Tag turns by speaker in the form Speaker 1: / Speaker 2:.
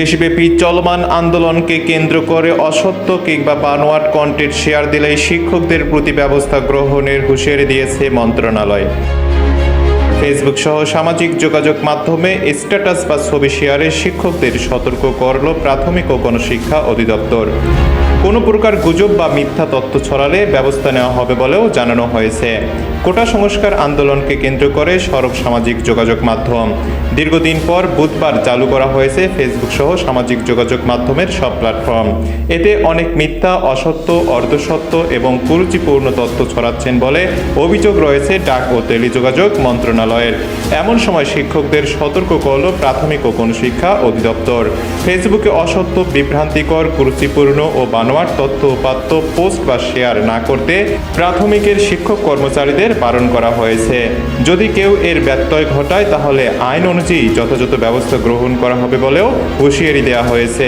Speaker 1: দেশব্যাপী চলমান আন্দোলনকে কেন্দ্র করে অসত্য কিংবা বানোয়াট কন্টেন্ট শেয়ার দিলেই শিক্ষকদের প্রতি ব্যবস্থা গ্রহণের হুঁশিয়ারি দিয়েছে মন্ত্রণালয়। ফেসবুক সহ সামাজিক যোগাযোগ মাধ্যমে স্ট্যাটাস বা ছবি শেয়ারে শিক্ষকদের সতর্ক করল প্রাথমিক ও গণশিক্ষা অধিদপ্তর। কোনো প্রকার গুজব বা মিথ্যা তথ্য ছড়ালে ব্যবস্থা নেওয়া হবে বলেও জানানো হয়েছে। কোটা সংস্কার আন্দোলনকে কেন্দ্র করে সরব সামাজিক যোগাযোগ মাধ্যম। দীর্ঘদিন পর বুধবার চালু করা হয়েছে ফেসবুক সহ সামাজিক যোগাযোগ মাধ্যমের সব প্ল্যাটফর্ম। এতে অনেক মিথ্যা, অসত্য, অর্ধসত্য এবং কুরুচিপূর্ণ তথ্য ছড়াচ্ছেন বলে অভিযোগ রয়েছে ডাক ও টেলিযোগাযোগ মন্ত্রণালয়ের। এমন সময় শিক্ষকদের সতর্ক করল প্রাথমিক ও গণশিক্ষা অধিদপ্তর। ফেসবুকে অসত্য, বিভ্রান্তিকর, কুরুচিপূর্ণ ও বানোয়ার তথ্য উপাত্ত পোস্ট বা শেয়ার না করতে প্রাথমিকের শিক্ষক কর্মচারীদের বারণ করা হয়েছে। যদি কেউ এর ব্যত্যয় ঘটায়, তাহলে আইন অনুযায়ী যথাযথ ব্যবস্থা গ্রহণ করা হবে বলেও হুঁশিয়ারি দেওয়া হয়েছে।